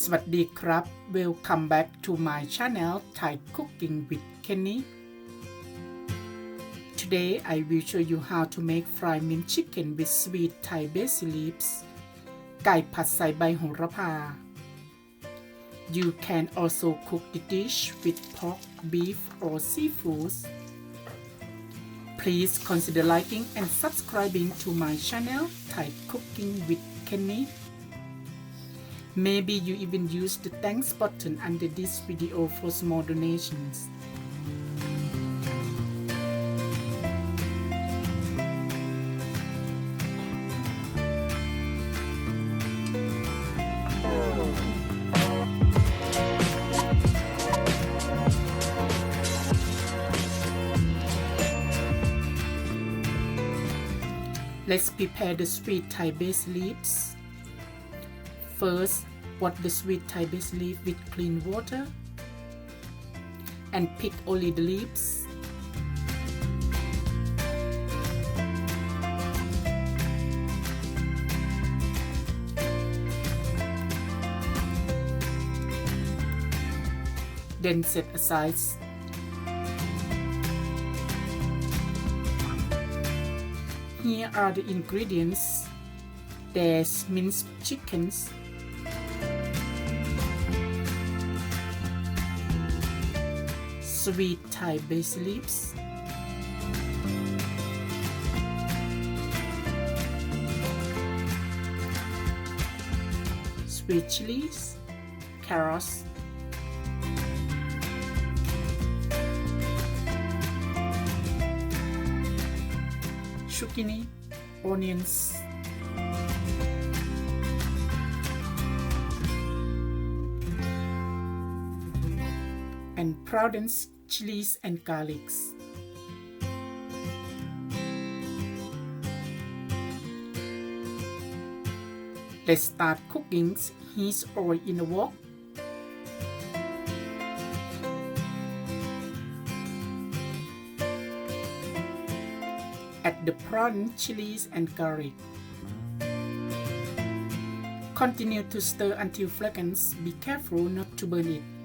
สวัสดีครับ Welcome back to my channel Thai Cooking with Kenny Today I will show you how to make fried mint chicken with sweet Thai basil leaves ไก่ผัดใส่ใบโหระพา You can also cook the dish with pork, beef or seafood Please consider liking and subscribing to my channel Thai Cooking with Kenny Maybe you even use the thanks button under this video for small donations. Let's prepare the sweet Thai basil leaves. First, wash the sweet basil leaf with clean water and pick only the leaves. Then set aside. Here are the ingredients. There's minced chickens, sweet Thai basil leaves, sweet chilies, carrots, zucchini, onions, and powdered chilies and garlics. Let's start cooking. Heat oil in a wok. Add the prawn, chilies, and garlic. Continue to stir until fragrance. Be careful not to burn it.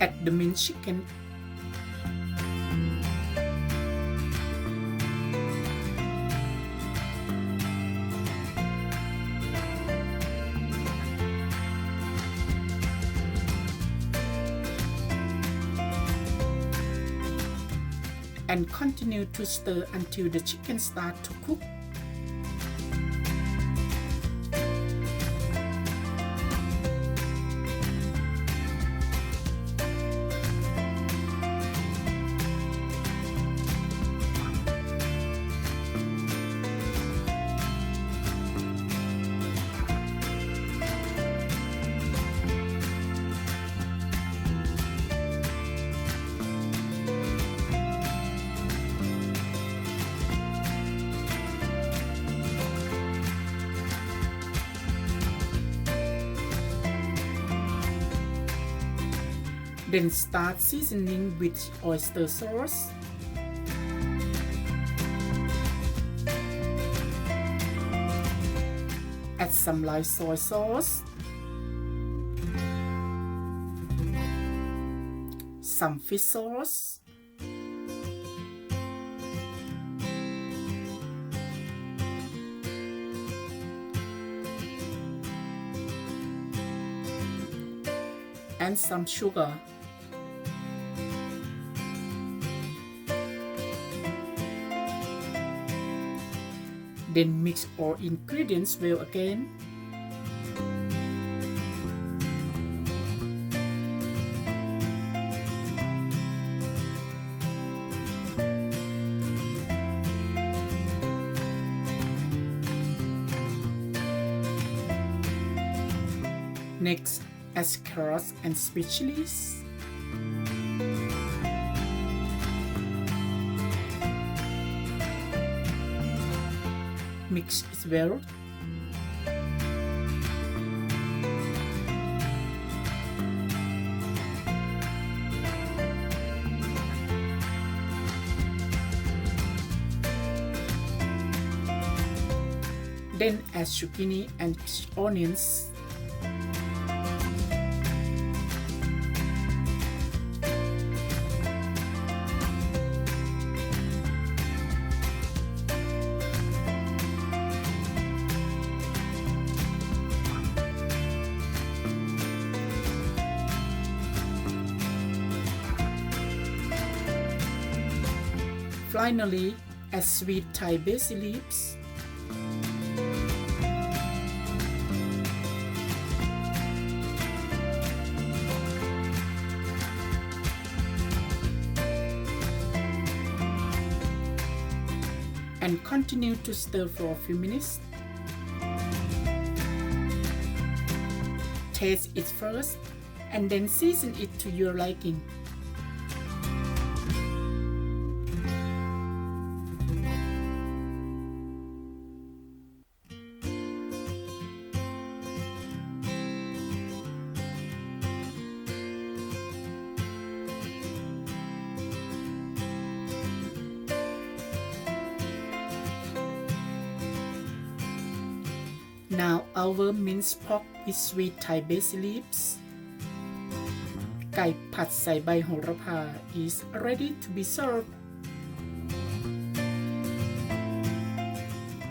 Add the minced chicken. And continue to stir until the chicken start to cook. Then start seasoning with oyster sauce, add some light soy sauce, some fish sauce, and some sugar. Then mix all ingredients well again. Next, add carrots and sweet chilies. Mix it well. Then add zucchini and onions. Finally, add sweet Thai basil leaves. and continue to stir for a few minutes. Taste it first and then season it to your liking. Now our minced pork with sweet Thai basil leaves ไก่ผัดใส่ใบโหระพา is ready to be served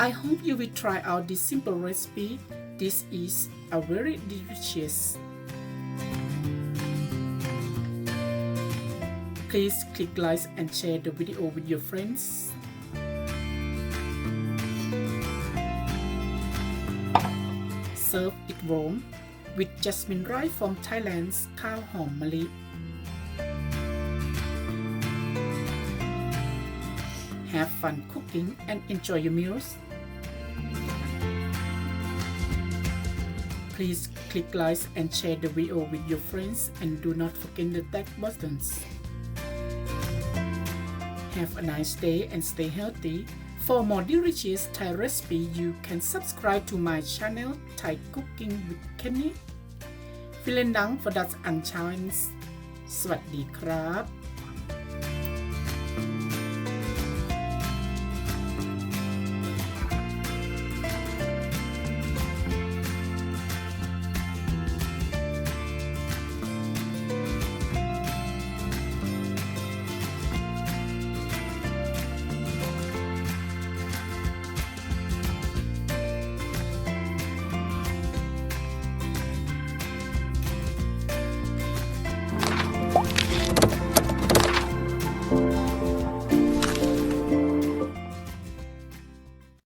I hope you will try out this simple recipe this is a very delicious Please click like and share the video with your friends Serve it warm with jasmine rice from Thailand's Khao Hom Mali. Have fun cooking and enjoy your meals. Please click like and share the video with your friends and do not forget the tag buttons. Have a nice day and stay healthy. For more delicious Thai recipe, you can subscribe to my channel Thai Cooking with Kenny. Vielen Dank for that Anschauens สวัสดีครับ